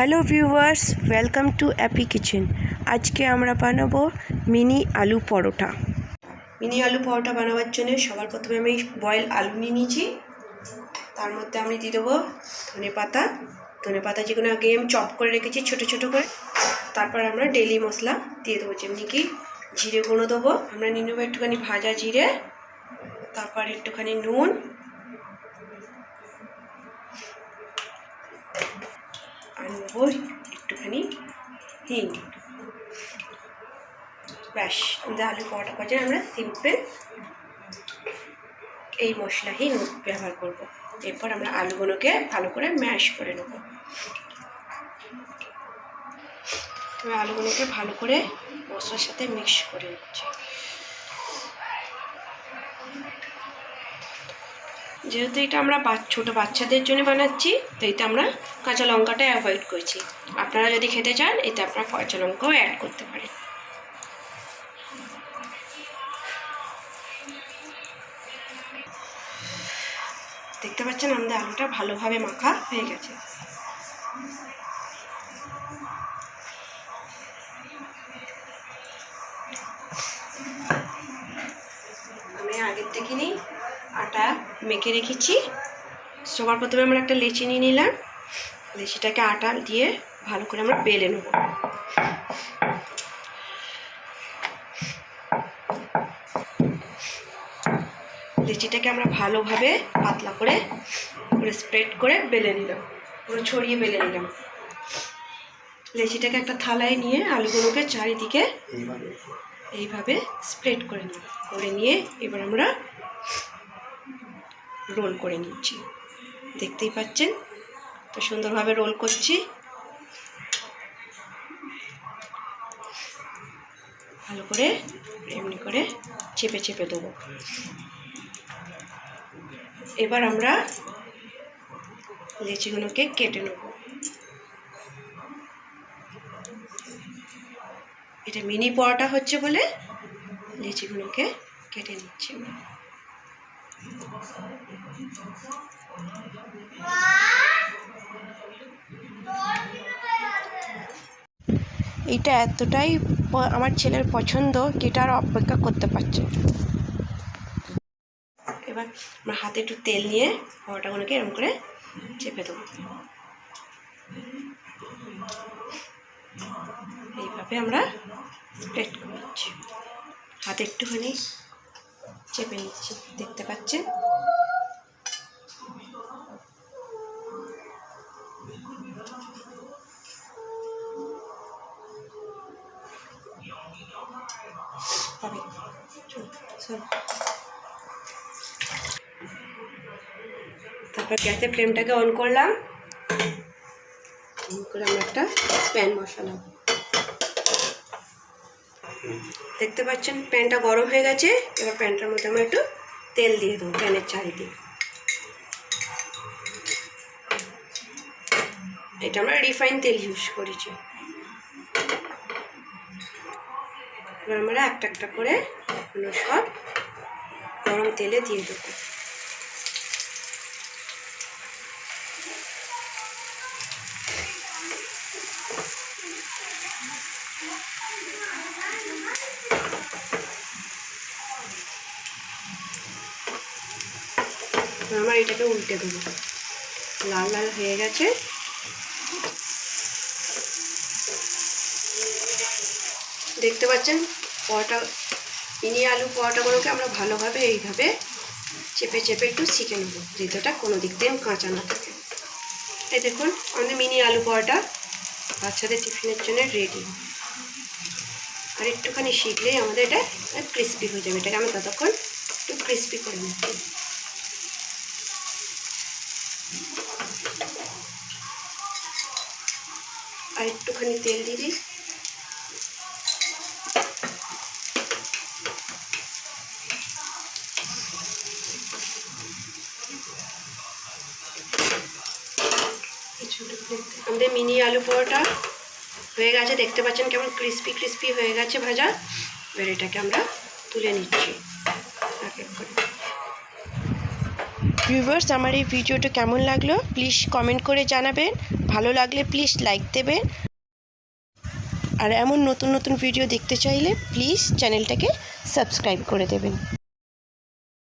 Hello viewers, welcome to appy kitchen. আজকে আমরা বানাবো মিনি আলু পরোটা। মিনি আলু পরোটা বানাবার জন্য সবার প্রথমে আমি বয়েল আলু নিয়ে নিয়েছি। তার মধ্যে আমি দিয়ে দেবো ধনে পাতা। ধনে পাতা যেগুলো আগে আমি চপ করে রেখেছি, ছোটো ছোটো করে। তারপর আমরা ডেলি মশলা দিয়ে দেবো, যেমনি কি জিরে গুঁড়ো দেবো। আমরা নিয়ে নেব একটুখানি ভাজা জিরে, তারপর একটুখানি নুন নেব একটুখানি হিং। ব্যাস আমাদের আলু পরোটা জন্য আমরা সিম্পল এই মশলাই ব্যবহার করব। এরপর আমরা আলুগুলোকে ভালো করে ম্যাশ করে নেব। আমি আলুগুলোকে ভালো করে মশলার সাথে মিক্স করে নিচ্ছি। যেহেতু এটা আমরা ছোটো বাচ্চাদের জন্য বানাচ্ছি, তো এতে আমরা কাঁচা লঙ্কাটা অ্যাভয়েড করছি। আপনারা যদি খেতে চান, এতে আপনারা কাঁচা লঙ্কাও অ্যাড করতে পারেন। দেখতে পাচ্ছেন আমাদের আলুটা ভালোভাবে মাখা হয়ে গেছে। আমি আগের থেকে নিই। মেখে রেখেছি। সবার প্রথমে আমরা একটা লেচি নিয়ে নিলাম। লেচিটাকে আটা দিয়ে ভালো করে আমরা বেলে নেব। লেচিটাকে আমরা ভালোভাবে পাতলা করে পুরো স্প্রেড করে বেলে নিলাম। পুরো ছড়িয়ে বেলে নিলাম। লেচিটাকে একটা থালায় নিয়ে আলুগুলোকে চারিদিকে এইভাবে স্প্রেড করে নিই করে নিয়ে এবার আমরা রোল করে নিচ্ছি। দেখতেই পাচ্ছেন? তো সুন্দরভাবে রোল করছি। ভালো করে এমনি করে চেপে চেপে দেবো। এবার আমরা লেচিগুলোকে কেটে নেব। এটা মিনি পরোটা হচ্ছে বলে লিচিগুলোকে কেটে নিচ্ছি আমরা। এটা এতটাই আমার ছেলের পছন্দ যেটা আর অপেক্ষা করতে পারছে। এবার আমরা হাতে একটু তেল নিয়ে পরোটাগুলোকে এরকম করে চেপে দেবো এইভাবে আমরা স্প্রেড করছি হাতে একটুখানি চেপে নিচ্ছি, দেখতে পাচ্ছেন। তারপর গ্যাসের ফ্লেমটাকে অন করলাম। অন করে আমরা একটা প্যান বসালাম। দেখতে পাচ্ছেন, প্যানটা গরম হয়ে গেছে। এবার প্যানটার মধ্যে আমরা একটু তেল দিয়ে দেবো, প্যানের চারিদিকে। এটা আমরা রিফাইন তেল ইউজ করেছি। এবার আমরা একটা একটা করে সব গরম তেলে দিয়ে দেবো। এবার আমরা এটাকে উল্টে দেবো। লাল লাল হয়ে গেছে। দেখতে পাচ্ছেন, পরোটা মিনি আলু পরোটাগুলোকে আমরা ভালোভাবে এইভাবে চেপে চেপে একটু শিখে নেব যাতে কোনো দিক দিয়ে কাঁচা না থাকে। এই দেখুন আমাদের মিনি আলু পরোটা বাচ্চাদের টিফিনের জন্য রেডি আর একটুখানি শিখলেই আমাদের এটা ক্রিস্পি হয়ে যাবে। এটাকে আমি ততক্ষণ একটু ক্রিস্পি করে নিচ্ছি। আর একটুখানি তেল দিয়ে আমাদের মিনি আলু পরোটা হয়ে গেছে। দেখতে পাচ্ছেন কেমন ক্রিস্পি ক্রিস্পি হয়ে গেছে ভাজা। এবার এটাকে আমরা তুলে নিচ্ছি। ভিউয়ার্স আমার এই ভিডিওটা কেমন লাগল? প্লিজ কমেন্ট করে জানাবেন। ভালো লাগলে প্লিজ লাইক দেবেন আর এমন নতুন নতুন ভিডিও দেখতে চাইলে প্লিজ চ্যানেলটাকে সাবস্ক্রাইব করে দেবেন।